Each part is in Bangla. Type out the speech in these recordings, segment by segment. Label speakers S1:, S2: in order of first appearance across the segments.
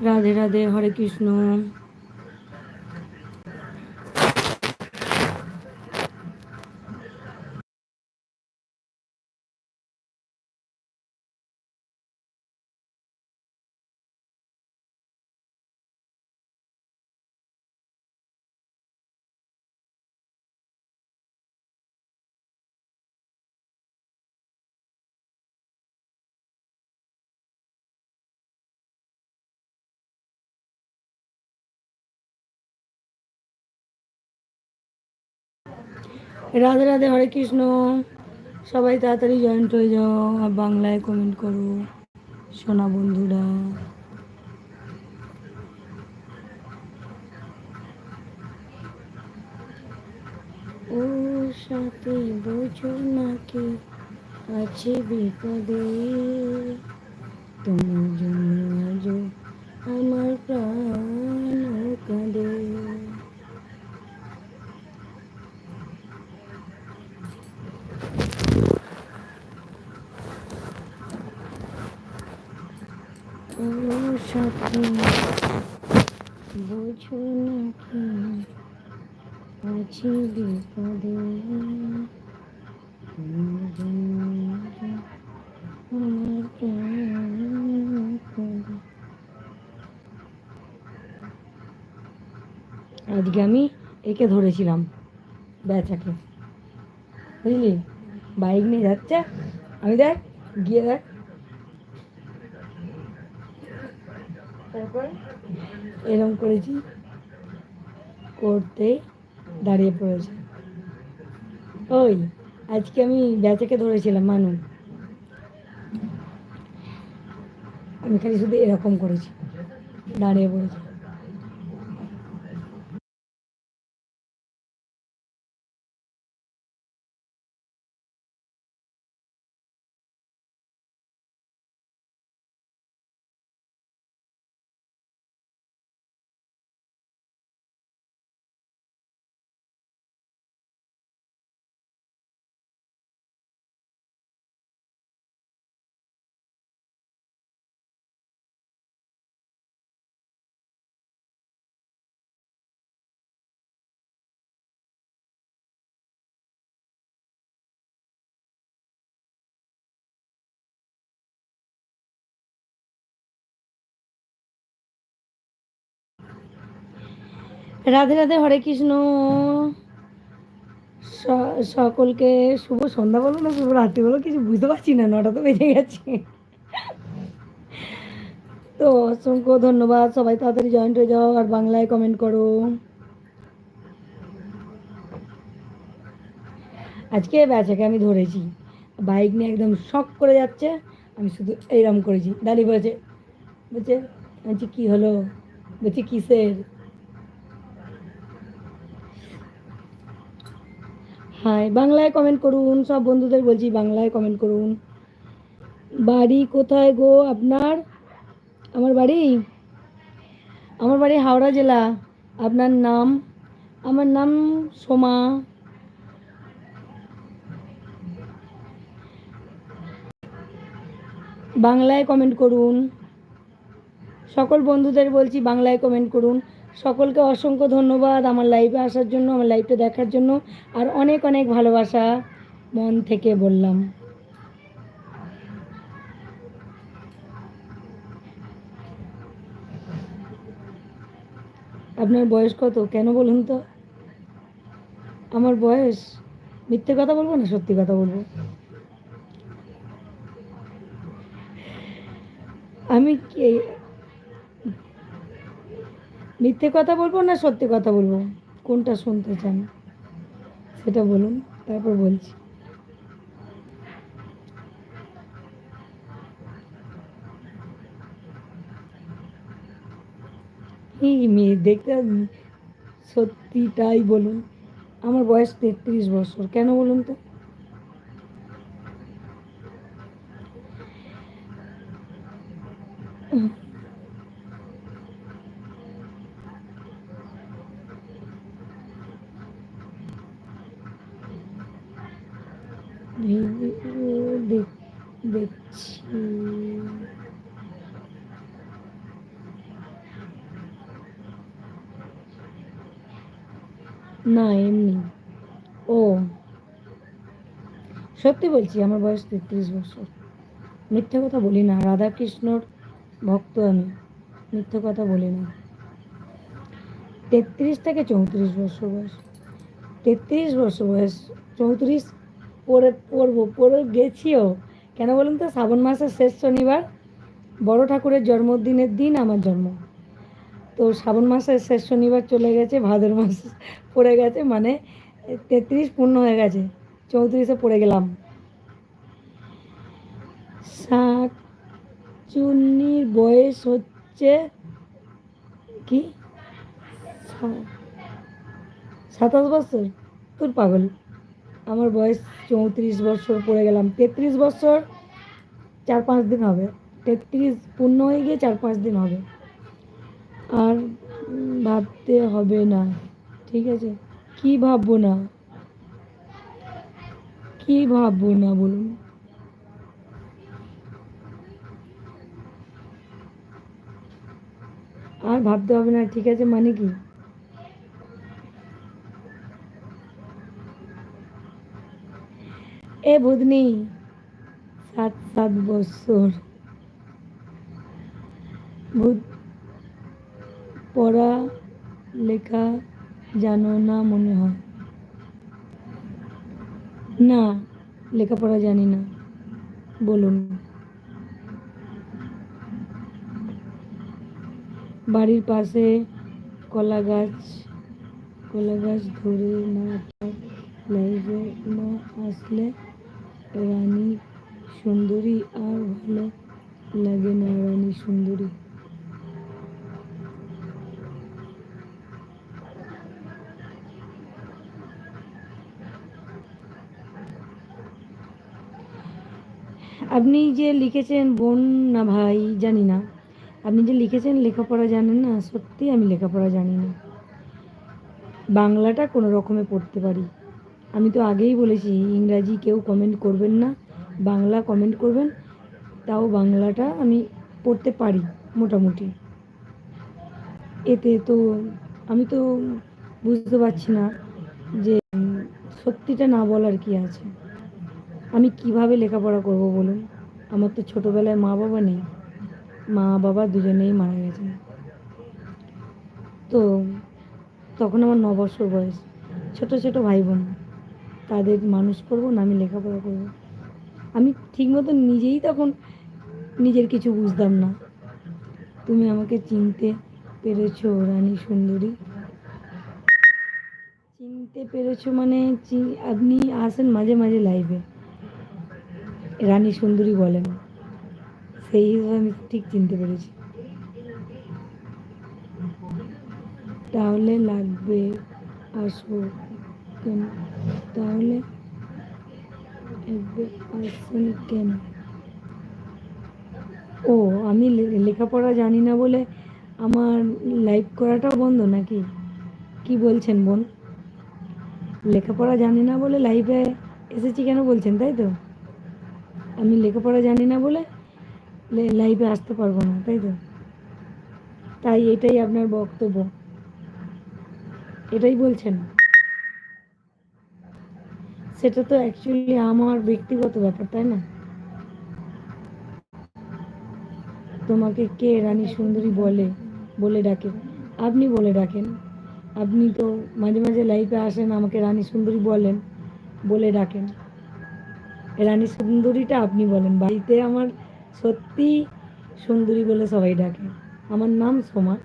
S1: রাধে রাধে হরে কৃষ্ণ। রাধে রাধে, হরে কৃষ্ণ। সবাই তাড়াতাড়ি জয়েন্ট হয়ে যাও আর বাংলায় কমেন্ট করো, সোনা বন্ধুরা। ও সাথে বোঝো নাকি আছে বিপদে। তোমার জন্য আজ আমার প্রাণ। ও নাকি আছি বিপদে আজকে আমি একে ধরেছিলাম বেচাকে বুঝলি? বাইক নিয়ে যাচ্ছে, আমি দেখ, গিয়ে দেখ তারপর এরকম করেছি করতে দাঁড়িয়ে পড়েছে। ওই, আজকে আমি বেচাকে ধরেছিলাম, মানু। আমি খালি শুধু এরকম করেছি, দাঁড়িয়ে পড়েছি। রাধে রাধে হরে কৃষ্ণ। সকলকে শুভ সন্ধ্যা বলো না, শুভ রাত্রি বলো, কিছু বুঝতে পারছি না, নটা তো বেজে গেছে। তো অসংখ্য ধন্যবাদ, সবাই তাড়াতাড়ি জয়েন্ট হয়ে যাও আর বাংলায় কমেন্ট করো। আজকে ব্যাচাকে আমি ধরেছি বাইক নিয়ে একদম শখ করে যাচ্ছে, আমি শুধু এইরকম করেছি। দাঁড়িয়ে বলেছে, বলছে, বলছি, কী হলো? বলছি, কিসের? হাই, বাংলায় কমেন্ট করুন, সব বন্ধুদের বলছি বাংলায় কমেন্ট করুন। বাড়ি কোথায় গো আপনার? আমার বাড়ি? আমার বাড়ি হাওড়া জেলা। আপনার নাম? আমার নাম সোমা। বাংলায় কমেন্ট করুন। সকল বন্ধুদের বলছি বাংলায় কমেন্ট করুন। সকলকে অসংখ্য ধন্যবাদ আমার লাইভে আসার জন্য, আমার লাইভটা দেখার জন্য। আর অনেক অনেক ভালোবাসা মন থেকে বললাম। আপনার বয়স কত? কেন বলুন তো? আমার বয়স? মিথ্যে কথা বলব না সত্যি কথা বলব? আমি মিথ্যে কথা বলব না সত্যি কথা বলব? কোনটা শুনতে চান? সেটা বলুন, তারপর বলছি। এই মেয়ে, দেখতে সত্যিটাই বলুন। আমার বয়স তেত্রিশ বছর, কেন বলুন তো? দেখছি। না, এমনি। ও। সত্যি বলছি, আমার বয়স তেত্রিশ বছর। মিথ্যে কথা বলি না, রাধাকৃষ্ণর ভক্ত আমি। মিথ্যে কথা বলি না। তেত্রিশ থেকে চৌত্রিশ বছর বয়স। তেত্রিশ বছর বয়স, চৌত্রিশ পরে পড়ব পড়ে গেছিও। কেন বলুন তো? শ্রাবণ মাসের শেষ শনিবার, বড় ঠাকুরের জন্মদিনের দিন আমার জন্ম। তো শ্রাবণ মাসের শেষ শনিবার চলে গেছে, ভাদর মাস পড়ে গেছে মানে তেত্রিশ পূর্ণ হয়ে গেছে, চৌত্রিশে পড়ে গেলাম। শাক চুন্নির বয়স হচ্ছে কি? সাতাশ বছর। তোর পাগল। আমার বয়স চৌত্রিশ বছর পড়ে গেলাম। তেত্রিশ বছর চার পাঁচ দিন হবে। তেত্রিশ পূর্ণ হয়ে গিয়ে চার পাঁচ দিন হবে। আর ভাবতে হবে না, ঠিক আছে? কি ভাববো না? কি ভাববো না বলুন? আর ভাবতে হবে না, ঠিক আছে? মানে কি? এ বুধনি, সাত সাত বছর। ভূত পড়া লেখা জানো না মনে হয়? না, লেখাপড়া জানি না, বলুন। বাড়ির পাশে কলা গাছ কলা গাছ ধরে না, লাইভে না আসলে রানী সুন্দরী আর ভালো লাগে না রানী সুন্দরী। আপনি যে লিখেছেন বোন না ভাই জানি না। আপনি যে লিখেছেন লেখাপড়া জানেন না সত্যি আমি লেখাপড়া জানি না। বাংলাটা কোনো রকমে পড়তে পারি। আমি তো আগেই বলেছি, ইংরাজি কেউ কমেন্ট করবেন না, বাংলা কমেন্ট করবেন, তাও বাংলাটা আমি পড়তে পারি মোটামুটি। এতে তো আমি তো বুঝতে পারছি না যে সত্যিটা না বলার কি আছে। আমি কীভাবে লেখাপড়া করব বলুন? আমার তো ছোটোবেলায় মা বাবা নেই, মা বাবা দুজনেই মারা গেছে তো তখন আমার ন বছর বয়স, ছোট ছোট ভাই বোন। তাদের মানুষ করব না, আমি লেখাপড়া করব। আমি ঠিক মতো নিজেই তখন নিজের কিছু বুঝতাম না। তুমি আমাকে চিনতে পেরেছ, রানী সুন্দরী। চিনতে পেরেছ মানে আপনি আসেন মাঝে মাঝে লাইভে রানী সুন্দরী বলেন। সেই হিসেবে আমি ঠিক চিনতে পেরেছি। তাহলে লাগবে আসো কেন? তাহলে আসেন কেন? ও, আমি লেখাপড়া জানি না বলে আমার লাইভ করাটাও বন্ধ নাকি? কি বলছেন বোন? লেখাপড়া জানি না বলে লাইভে এসেছি কেন বলছেন, তাই তো? আমি লেখাপড়া জানি না বলে লাইভে আসতে পারব না, তাই তো? তাই এটাই আপনার বক্তব্য। এটাই বলছেন? সেটা তো অ্যাকচুয়ালি আমার ব্যক্তিগত ব্যাপার, তাই না? তোমাকে কে রানী সুন্দরী বলে বলে ডাকে? আপনি বলে ডাকেন। আপনি তো মাঝে মাঝে লাইফে আসেন, আমাকে রানী সুন্দরী বলেন, বলে ডাকেন। রানী সুন্দরীটা আপনি বলেন। বাড়িতে আমার সত্যি সুন্দরী বলে সবাই ডাকে। আমার নাম সোমা।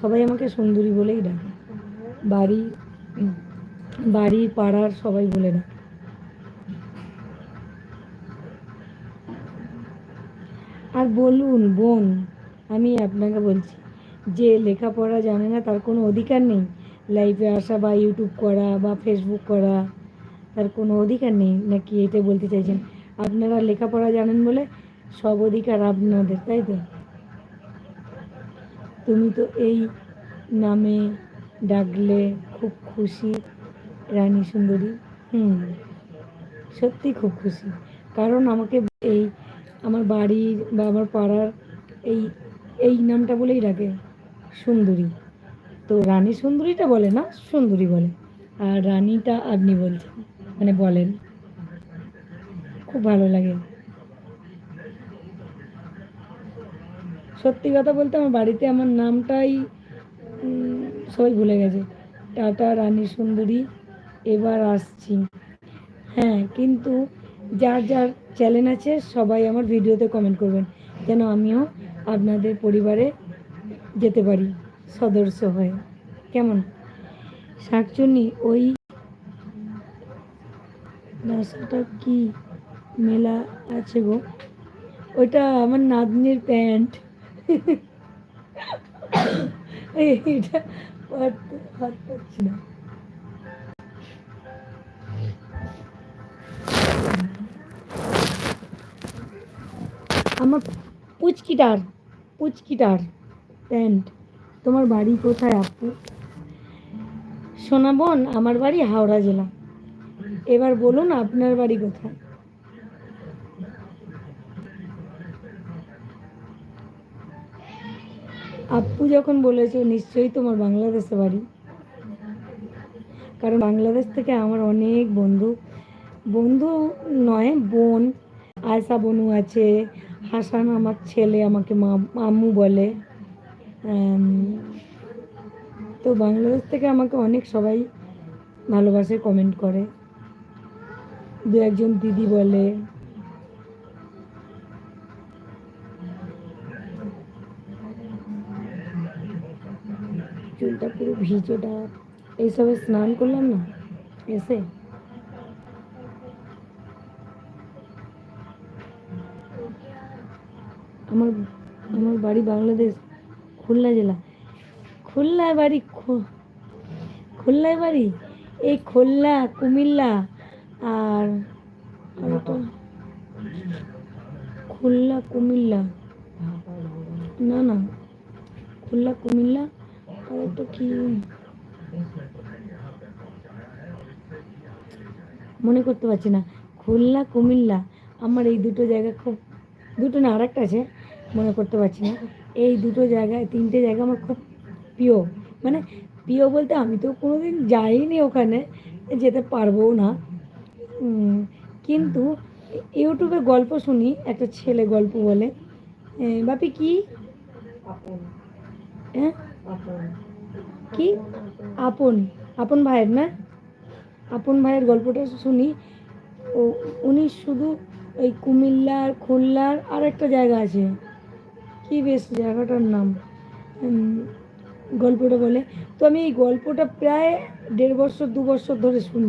S1: সবাই আমাকে সুন্দরী বলেই ডাকে। বাড়ি বাড়ি, পাড়ার সবাই বলে না। আর বলুন, বোন, আমি আপনাকে বলছি, যে লেখাপড়া জানে না, তার কোনো অধিকার নেই? লাইভে আসা বা ইউটিউব করা বা ফেসবুক করা, তার কোনো অধিকার নেই? নাকি এটা বলতে চাইছেন? আপনারা লেখাপড়া জানেন বলে সব অধিকার আপনাদের, তাই তো? তুমি তো এই নামে ডাকলে খুব খুশি। রানী সুন্দরী। হুম, সত্যি খুব খুশি। কারণ আমাকে এই আমার বাড়ির বা আমার পাড়ার এই এই নামটা বলেই ডাকে, সুন্দরী। তো রানী সুন্দরীটা বলে না, সুন্দরী বলে। আর রানীটা আপনি বলছেন মানে বলেন। খুব ভালো লাগে। সত্যি কথা বলতে আমার বাড়িতে আমার নামটাই সবাই ভুলে গেছে। টাটা রানী সুন্দরী। এবার আসছি। হ্যাঁ কিন্তু যার যার চ্যানেল আছে, সবাই আমার ভিডিওতে কমেন্ট করবেন, যেন আমিও আপনাদের পরিবারে যেতে পারি, সদস্য হয়ে। কেমন? শাকচুনি ওই রাস্তাটা কি মেলা আছে গো? ওইটা আমার নাতনির প্যান্ট। পারতে হাত পাচ্ছি না। আমার পুচকিটার পুচকিটার প্যান্ট তোমার বাড়ি কোথায় আপু? সোনাবন আমার বাড়ি হাওড়া জেলা। এবার বলুন আপনার বাড়ি কোথায়? আপু যখন বলেছ, নিশ্চয়ই তোমার বাংলাদেশে বাড়ি। কারণ বাংলাদেশ থেকে আমার অনেক বন্ধু। বন্ধু নয়, বোন। আয়সা বনু আছে হাসান আমার ছেলে, আমাকে মামু বলে। তো বাংলাদেশ থেকে আমাকে অনেক সবাই ভালোবাসে কমেন্ট করে। দু একজন দিদি বলে। চুলটা পুরো ভিজোটা এইসবে স্নান করলাম না? এসে? আমার আমার বাড়ি বাংলাদেশ খুলনা জেলা। খুলনায় বাড়ি খু- খুলনায় বাড়ি? এই খুলনা কুমিল্লা আর খুলনা কুমিল্লা। না না। খুলনা কুমিল্লা আর একটা কি? মনে করতে পারছি না। খুলনা কুমিল্লা। আমার এই দুটো জায়গা খুব দুটো না আর একটা আছে। মনে করতে পারছি না। এই দুটো জায়গায় তিনটে জায়গা আমার খুব প্রিয়। মানে প্রিয় বলতে আমি তো কোনোদিন যাইনি ওখানে যেতে পারব না। কিন্তু ইউটিউবে গল্প শুনি একটা ছেলে গল্প বলে। বাপি কি? হ্যাঁ কি? আপন। আপন ভাইয়ের না? আপন ভাইয়ের গল্পটা শুনি। ও উনি শুধু ওই কুমিল্লার খুলনার আর একটা জায়গা আছে। কি বেশ জায়গাটার নাম? গল্পটা বলে। তো আমি এই গল্পটা প্রায় দেড় বছর, দু বছর ধরে শুনি